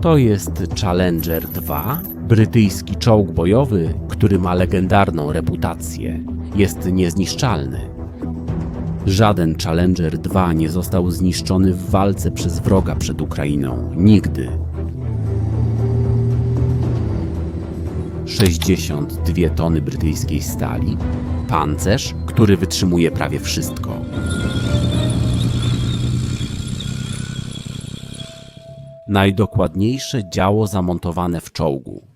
To jest Challenger 2, brytyjski czołg bojowy, który ma legendarną reputację. Jest niezniszczalny. Żaden Challenger 2 nie został zniszczony w walce przez wroga przed Ukrainą. Nigdy. 62 tony brytyjskiej stali, pancerz, który wytrzymuje prawie wszystko. Najdokładniejsze działo zamontowane w czołgu.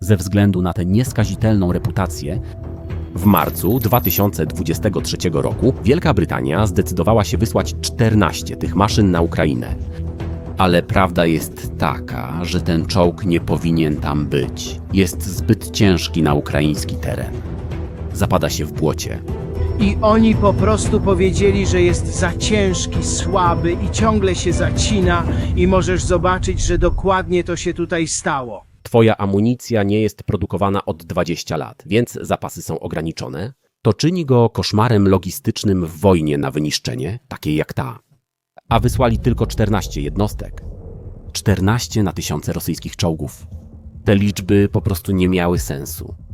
Ze względu na tę nieskazitelną reputację, w marcu 2023 roku Wielka Brytania zdecydowała się wysłać 14 tych maszyn na Ukrainę. Ale prawda jest taka, że ten czołg nie powinien tam być. Jest zbyt ciężki na ukraiński teren. Zapada się w błocie. I oni po prostu powiedzieli, że jest za ciężki, słaby i ciągle się zacina i możesz zobaczyć, że dokładnie to się tutaj stało. Twoja amunicja nie jest produkowana od 20 lat, więc zapasy są ograniczone. To czyni go koszmarem logistycznym w wojnie na wyniszczenie, takiej jak ta. A wysłali tylko 14 jednostek. 14 na tysiące rosyjskich czołgów. Te liczby po prostu nie miały sensu.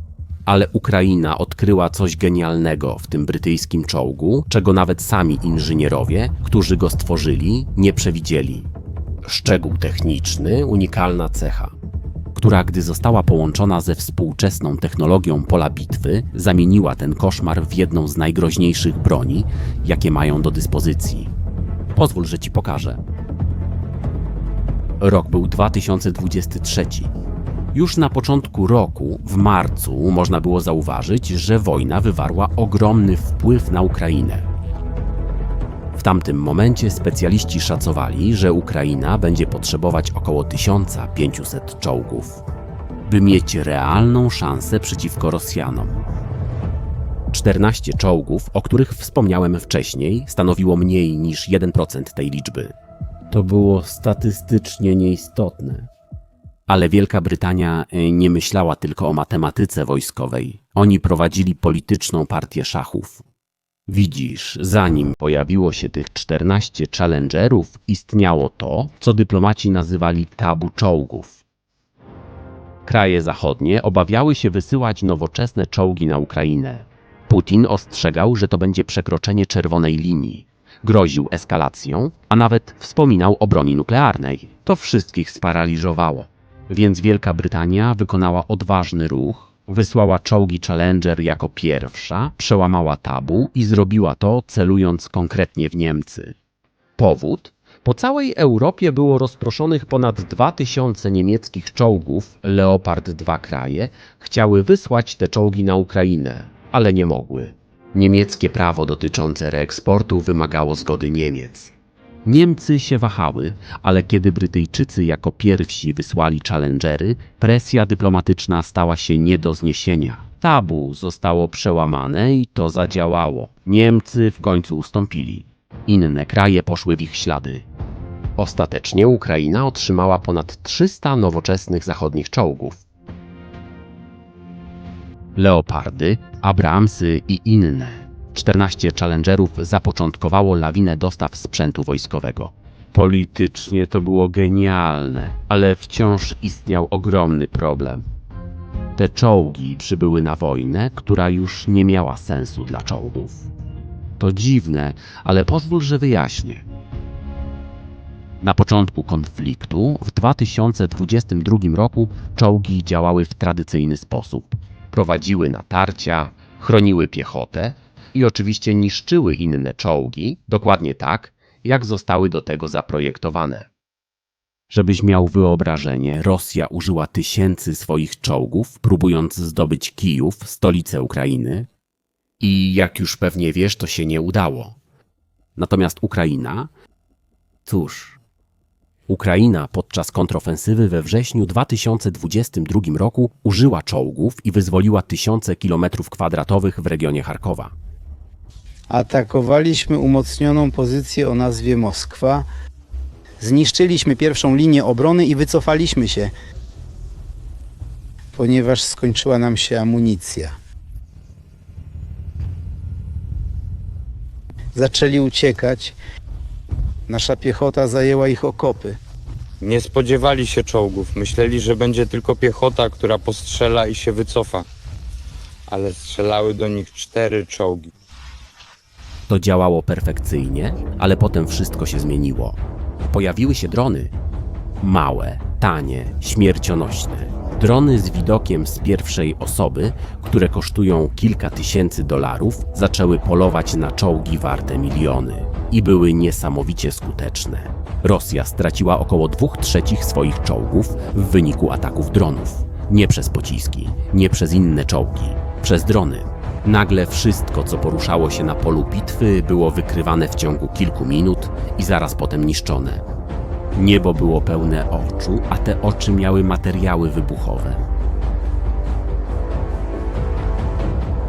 Ale Ukraina odkryła coś genialnego w tym brytyjskim czołgu, czego nawet sami inżynierowie, którzy go stworzyli, nie przewidzieli. Szczegół techniczny, unikalna cecha która gdy została połączona ze współczesną technologią pola bitwy, zamieniła ten koszmar w jedną z najgroźniejszych broni, jakie mają do dyspozycji. Pozwól, że ci pokażę. Rok był 2023. Już na początku roku, w marcu, można było zauważyć, że wojna wywarła ogromny wpływ na Ukrainę. W tamtym momencie specjaliści szacowali, że Ukraina będzie potrzebować około 1500 czołgów, by mieć realną szansę przeciwko Rosjanom. 14 czołgów, o których wspomniałem wcześniej, stanowiło mniej niż 1% tej liczby. To było statystycznie nieistotne. Ale Wielka Brytania e, nie myślała tylko o matematyce wojskowej. Oni prowadzili polityczną partię szachów. Widzisz, zanim pojawiło się tych 14 challengerów, istniało to, co dyplomaci nazywali tabu czołgów. Kraje zachodnie obawiały się wysyłać nowoczesne czołgi na Ukrainę. Putin ostrzegał, że to będzie przekroczenie czerwonej linii. Groził eskalacją, a nawet wspominał o broni nuklearnej. To wszystkich sparaliżowało. Więc Wielka Brytania wykonała odważny ruch, Wysłała czołgi Challenger jako pierwsza, przełamała tabu i zrobiła to celując konkretnie w Niemcy. Powód? Po całej Europie było rozproszonych ponad 2000 niemieckich czołgów, Leopard 2 kraje, chciały wysłać te czołgi na Ukrainę, ale nie mogły. Niemieckie prawo dotyczące reeksportu wymagało zgody Niemiec. Niemcy się wahały, ale kiedy Brytyjczycy jako pierwsi wysłali challengery, presja dyplomatyczna stała się nie do zniesienia. Tabu zostało przełamane i to zadziałało. Niemcy w końcu ustąpili. Inne kraje poszły w ich ślady. Ostatecznie Ukraina otrzymała ponad 300 nowoczesnych zachodnich czołgów. Leopardy, Abramsy i inne. 14 challengerów zapoczątkowało lawinę dostaw sprzętu wojskowego. Politycznie to było genialne, ale wciąż istniał ogromny problem. Te czołgi przybyły na wojnę, która już nie miała sensu dla czołgów. To dziwne, ale pozwól, że wyjaśnię. Na początku konfliktu, w 2022 roku, czołgi działały w tradycyjny sposób. Prowadziły natarcia, chroniły piechotę i oczywiście niszczyły inne czołgi, dokładnie tak, jak zostały do tego zaprojektowane. Żebyś miał wyobrażenie, Rosja użyła tysięcy swoich czołgów, próbując zdobyć Kijów, stolicę Ukrainy. I jak już pewnie wiesz, to się nie udało. Natomiast Ukraina, cóż, Ukraina podczas kontrofensywy we wrześniu 2022 roku użyła czołgów i wyzwoliła tysiące kilometrów kwadratowych w regionie Charkowa. Atakowaliśmy umocnioną pozycję o nazwie Moskwa. Zniszczyliśmy pierwszą linię obrony i wycofaliśmy się, ponieważ skończyła nam się amunicja. Zaczęli uciekać. Nasza piechota zajęła ich okopy. Nie spodziewali się czołgów. Myśleli, że będzie tylko piechota, która postrzela i się wycofa. Ale strzelały do nich cztery czołgi. To działało perfekcyjnie, ale potem wszystko się zmieniło. Pojawiły się drony. Małe, tanie, śmiercionośne. Drony z widokiem z pierwszej osoby, które kosztują kilka tysięcy dolarów, zaczęły polować na czołgi warte miliony i były niesamowicie skuteczne. Rosja straciła około 2 trzecich swoich czołgów w wyniku ataków dronów. Nie przez pociski, nie przez inne czołgi, przez drony. Nagle wszystko, co poruszało się na polu bitwy, było wykrywane w ciągu kilku minut i zaraz potem niszczone. Niebo było pełne oczu, a te oczy miały materiały wybuchowe.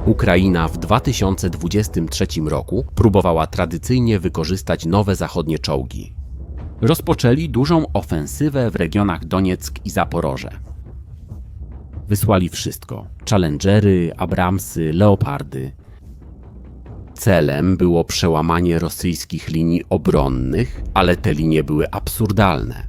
Ukraina w 2023 roku próbowała tradycyjnie wykorzystać nowe zachodnie czołgi. Rozpoczęli dużą ofensywę w regionach Donieck i Zaporoże. Wysłali wszystko: Challengery, Abramsy, Leopardy. Celem było przełamanie rosyjskich linii obronnych, ale te linie były absurdalne.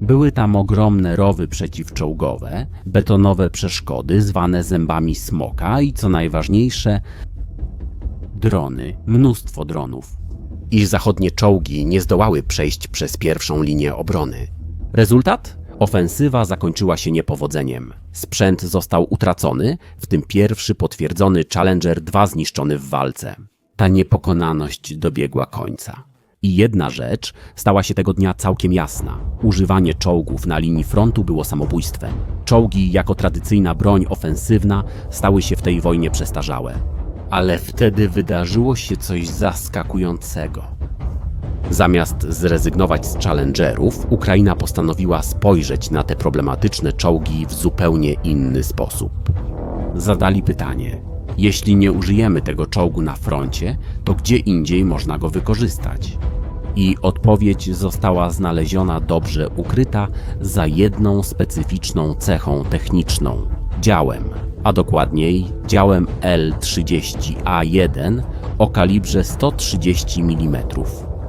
Były tam ogromne rowy przeciwczołgowe, betonowe przeszkody zwane zębami smoka i co najważniejsze, drony, mnóstwo dronów. Ich zachodnie czołgi nie zdołały przejść przez pierwszą linię obrony. Rezultat? Ofensywa zakończyła się niepowodzeniem. Sprzęt został utracony, w tym pierwszy potwierdzony Challenger 2 zniszczony w walce. Ta niepokonaność dobiegła końca. I jedna rzecz stała się tego dnia całkiem jasna. Używanie czołgów na linii frontu było samobójstwem. Czołgi jako tradycyjna broń ofensywna stały się w tej wojnie przestarzałe. Ale wtedy wydarzyło się coś zaskakującego. Zamiast zrezygnować z Challengerów, Ukraina postanowiła spojrzeć na te problematyczne czołgi w zupełnie inny sposób. Zadali pytanie: jeśli nie użyjemy tego czołgu na froncie, to gdzie indziej można go wykorzystać? I odpowiedź została znaleziona dobrze ukryta za jedną specyficzną cechą techniczną działem, a dokładniej działem L30A1 o kalibrze 130 mm.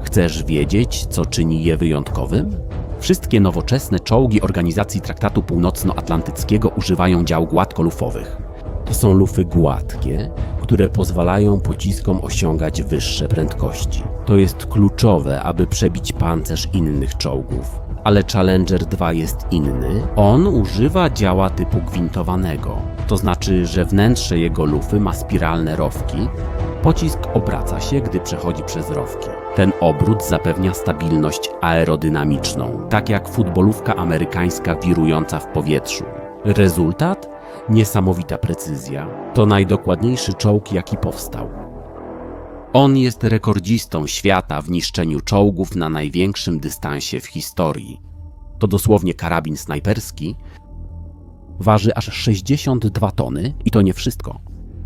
Chcesz wiedzieć, co czyni je wyjątkowym? Wszystkie nowoczesne czołgi Organizacji Traktatu Północnoatlantyckiego używają dział gładkolufowych. To są lufy gładkie, które pozwalają pociskom osiągać wyższe prędkości. To jest kluczowe, aby przebić pancerz innych czołgów. Ale Challenger 2 jest inny. On używa działa typu gwintowanego. To znaczy, że wnętrze jego lufy ma spiralne rowki. Pocisk obraca się, gdy przechodzi przez rowki. Ten obrót zapewnia stabilność aerodynamiczną, tak jak futbolówka amerykańska wirująca w powietrzu. Rezultat? Niesamowita precyzja. To najdokładniejszy czołg, jaki powstał. On jest rekordzistą świata w niszczeniu czołgów na największym dystansie w historii. To dosłownie karabin snajperski. Waży aż 62 tony i to nie wszystko.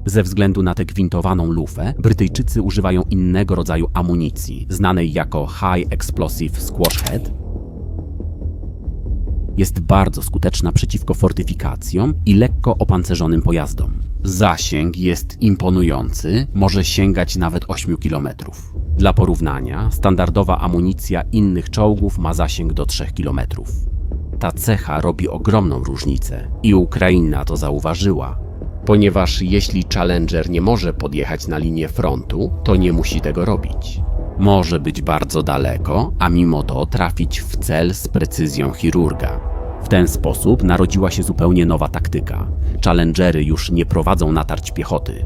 Ze względu na tę gwintowaną lufę, Brytyjczycy używają innego rodzaju amunicji, znanej jako High Explosive Squash Head, jest bardzo skuteczna przeciwko fortyfikacjom i lekko opancerzonym pojazdom. Zasięg jest imponujący, może sięgać nawet 8 km. Dla porównania, standardowa amunicja innych czołgów ma zasięg do 3 km. Ta cecha robi ogromną różnicę i Ukraina to zauważyła, ponieważ jeśli Challenger nie może podjechać na linię frontu, to nie musi tego robić. Może być bardzo daleko, a mimo to trafić w cel z precyzją chirurga. W ten sposób narodziła się zupełnie nowa taktyka. Challengery już nie prowadzą natarć piechoty.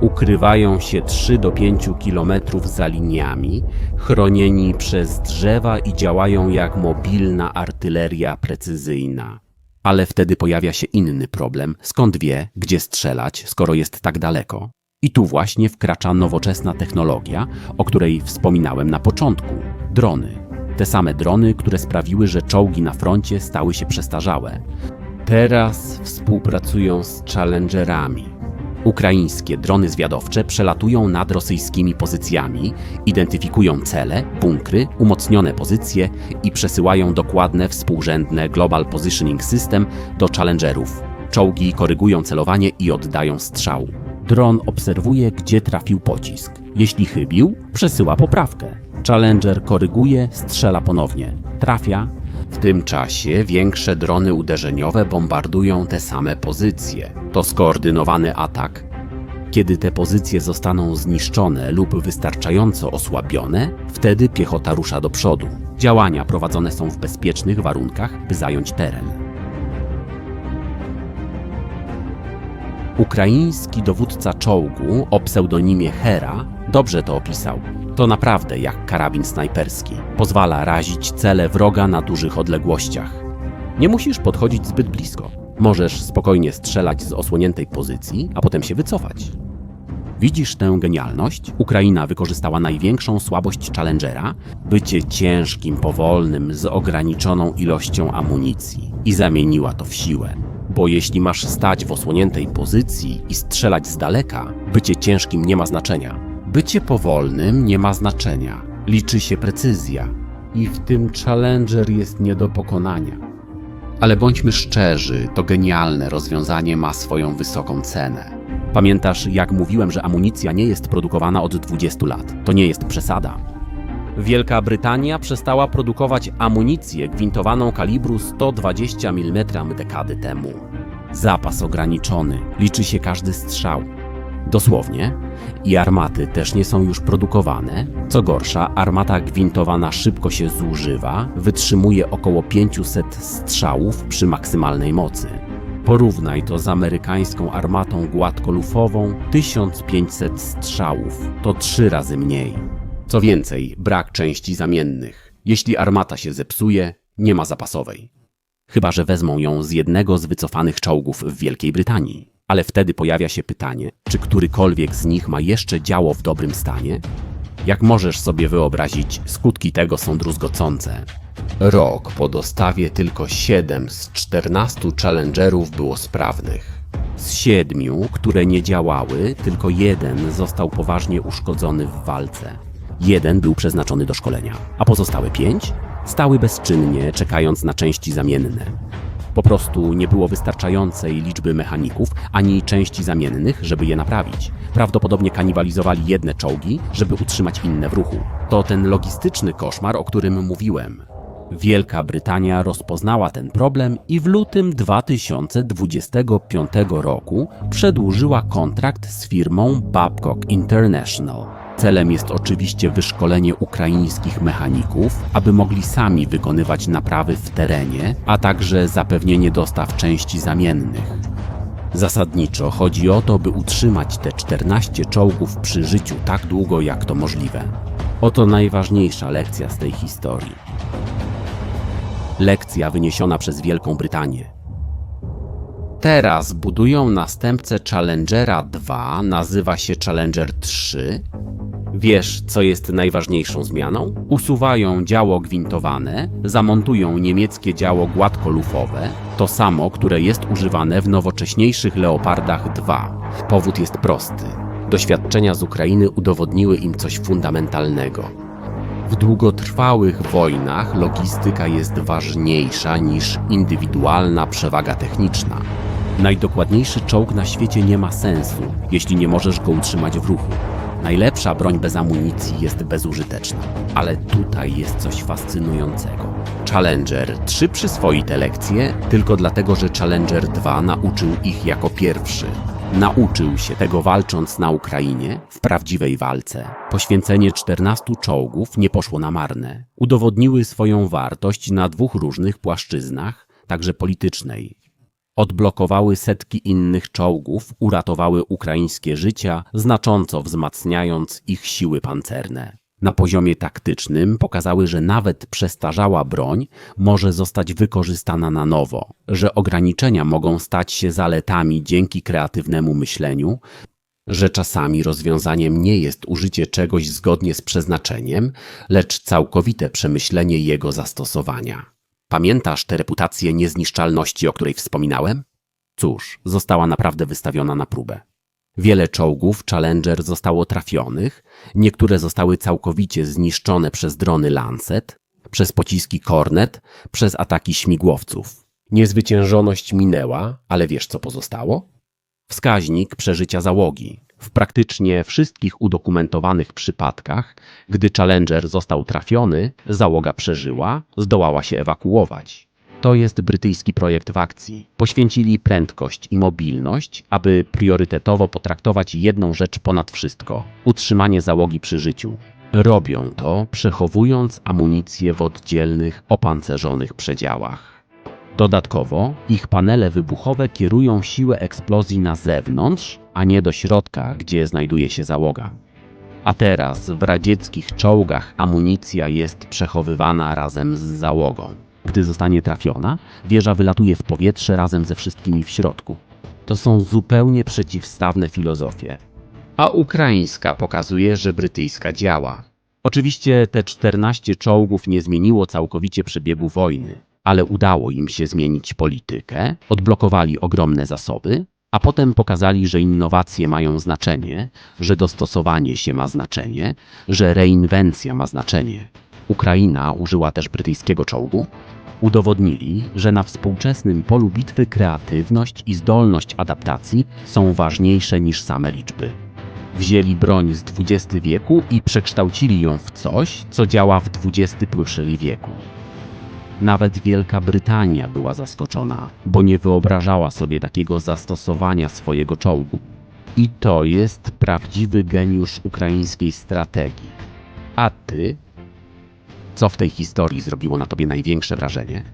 Ukrywają się 3 do 5 kilometrów za liniami, chronieni przez drzewa i działają jak mobilna artyleria precyzyjna. Ale wtedy pojawia się inny problem. Skąd wie, gdzie strzelać, skoro jest tak daleko? I tu właśnie wkracza nowoczesna technologia, o której wspominałem na początku drony. Te same drony, które sprawiły, że czołgi na froncie stały się przestarzałe. Teraz współpracują z Challengerami. Ukraińskie drony zwiadowcze przelatują nad rosyjskimi pozycjami, identyfikują cele, bunkry, umocnione pozycje i przesyłają dokładne współrzędne Global Positioning System do Challengerów. Czołgi korygują celowanie i oddają strzał. Dron obserwuje, gdzie trafił pocisk. Jeśli chybił, przesyła poprawkę. Challenger koryguje, strzela ponownie. Trafia. W tym czasie większe drony uderzeniowe bombardują te same pozycje. To skoordynowany atak. Kiedy te pozycje zostaną zniszczone lub wystarczająco osłabione, wtedy piechota rusza do przodu. Działania prowadzone są w bezpiecznych warunkach, by zająć teren. Ukraiński dowódca czołgu o pseudonimie Hera dobrze to opisał. To naprawdę jak karabin snajperski. Pozwala razić cele wroga na dużych odległościach. Nie musisz podchodzić zbyt blisko. Możesz spokojnie strzelać z osłoniętej pozycji, a potem się wycofać. Widzisz tę genialność? Ukraina wykorzystała największą słabość Challengera bycie ciężkim, powolnym, z ograniczoną ilością amunicji i zamieniła to w siłę. Bo jeśli masz stać w osłoniętej pozycji i strzelać z daleka, bycie ciężkim nie ma znaczenia. Bycie powolnym nie ma znaczenia. Liczy się precyzja. I w tym Challenger jest nie do pokonania. Ale bądźmy szczerzy, to genialne rozwiązanie ma swoją wysoką cenę. Pamiętasz, jak mówiłem, że amunicja nie jest produkowana od 20 lat? To nie jest przesada. Wielka Brytania przestała produkować amunicję gwintowaną kalibru 120 mm dekady temu. Zapas ograniczony, liczy się każdy strzał. Dosłownie. I armaty też nie są już produkowane. Co gorsza, armata gwintowana szybko się zużywa, wytrzymuje około 500 strzałów przy maksymalnej mocy. Porównaj to z amerykańską armatą gładkolufową 1500 strzałów. To trzy razy mniej. Co więcej, brak części zamiennych. Jeśli armata się zepsuje, nie ma zapasowej. Chyba, że wezmą ją z jednego z wycofanych czołgów w Wielkiej Brytanii. Ale wtedy pojawia się pytanie, czy którykolwiek z nich ma jeszcze działo w dobrym stanie? Jak możesz sobie wyobrazić, skutki tego są druzgocące. Rok po dostawie tylko 7 z 14 Challengerów było sprawnych. Z siedmiu, które nie działały, tylko jeden został poważnie uszkodzony w walce. Jeden był przeznaczony do szkolenia, a pozostałe pięć stały bezczynnie, czekając na części zamienne. Po prostu nie było wystarczającej liczby mechaników ani części zamiennych, żeby je naprawić. Prawdopodobnie kanibalizowali jedne czołgi, żeby utrzymać inne w ruchu. To ten logistyczny koszmar, o którym mówiłem. Wielka Brytania rozpoznała ten problem i w lutym 2025 roku przedłużyła kontrakt z firmą Babcock International. Celem jest oczywiście wyszkolenie ukraińskich mechaników, aby mogli sami wykonywać naprawy w terenie, a także zapewnienie dostaw części zamiennych. Zasadniczo chodzi o to, by utrzymać te 14 czołgów przy życiu tak długo, jak to możliwe. Oto najważniejsza lekcja z tej historii. Lekcja wyniesiona przez Wielką Brytanię. Teraz budują następcę Challengera 2, nazywa się Challenger 3. Wiesz, co jest najważniejszą zmianą? Usuwają działo gwintowane, zamontują niemieckie działo gładkolufowe, to samo, które jest używane w nowocześniejszych Leopardach 2. Powód jest prosty. Doświadczenia z Ukrainy udowodniły im coś fundamentalnego. W długotrwałych wojnach logistyka jest ważniejsza niż indywidualna przewaga techniczna. Najdokładniejszy czołg na świecie nie ma sensu, jeśli nie możesz go utrzymać w ruchu. Najlepsza broń bez amunicji jest bezużyteczna, ale tutaj jest coś fascynującego. Challenger 3 przyswoi te lekcje tylko dlatego, że Challenger 2 nauczył ich jako pierwszy. Nauczył się tego walcząc na Ukrainie, w prawdziwej walce. Poświęcenie 14 czołgów nie poszło na marne. Udowodniły swoją wartość na dwóch różnych płaszczyznach, także politycznej. Odblokowały setki innych czołgów, uratowały ukraińskie życia, znacząco wzmacniając ich siły pancerne. Na poziomie taktycznym pokazały, że nawet przestarzała broń może zostać wykorzystana na nowo, że ograniczenia mogą stać się zaletami dzięki kreatywnemu myśleniu, że czasami rozwiązaniem nie jest użycie czegoś zgodnie z przeznaczeniem, lecz całkowite przemyślenie jego zastosowania. Pamiętasz tę reputację niezniszczalności, o której wspominałem? Cóż, została naprawdę wystawiona na próbę. Wiele czołgów Challenger zostało trafionych, niektóre zostały całkowicie zniszczone przez drony Lancet, przez pociski Kornet, przez ataki śmigłowców. Niezwyciężoność minęła, ale wiesz co pozostało? Wskaźnik przeżycia załogi. W praktycznie wszystkich udokumentowanych przypadkach, gdy Challenger został trafiony, załoga przeżyła, zdołała się ewakuować. To jest brytyjski projekt w akcji. Poświęcili prędkość i mobilność, aby priorytetowo potraktować jedną rzecz ponad wszystko utrzymanie załogi przy życiu. Robią to, przechowując amunicję w oddzielnych, opancerzonych przedziałach. Dodatkowo ich panele wybuchowe kierują siłę eksplozji na zewnątrz, a nie do środka, gdzie znajduje się załoga. A teraz w radzieckich czołgach amunicja jest przechowywana razem z załogą. Gdy zostanie trafiona, wieża wylatuje w powietrze razem ze wszystkimi w środku. To są zupełnie przeciwstawne filozofie. A ukraińska pokazuje, że brytyjska działa. Oczywiście te 14 czołgów nie zmieniło całkowicie przebiegu wojny, ale udało im się zmienić politykę, odblokowali ogromne zasoby, a potem pokazali, że innowacje mają znaczenie, że dostosowanie się ma znaczenie, że reinwencja ma znaczenie. Ukraina użyła też brytyjskiego czołgu. Udowodnili, że na współczesnym polu bitwy kreatywność i zdolność adaptacji są ważniejsze niż same liczby. Wzięli broń z XX wieku i przekształcili ją w coś, co działa w XXI wieku. Nawet Wielka Brytania była zaskoczona, bo nie wyobrażała sobie takiego zastosowania swojego czołgu. I to jest prawdziwy geniusz ukraińskiej strategii. A ty? Co w tej historii zrobiło na tobie największe wrażenie?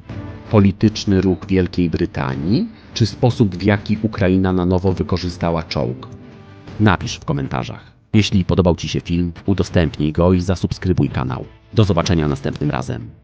Polityczny ruch Wielkiej Brytanii, czy sposób w jaki Ukraina na nowo wykorzystała czołg? Napisz w komentarzach. Jeśli podobał Ci się film, udostępnij go i zasubskrybuj kanał. Do zobaczenia następnym razem.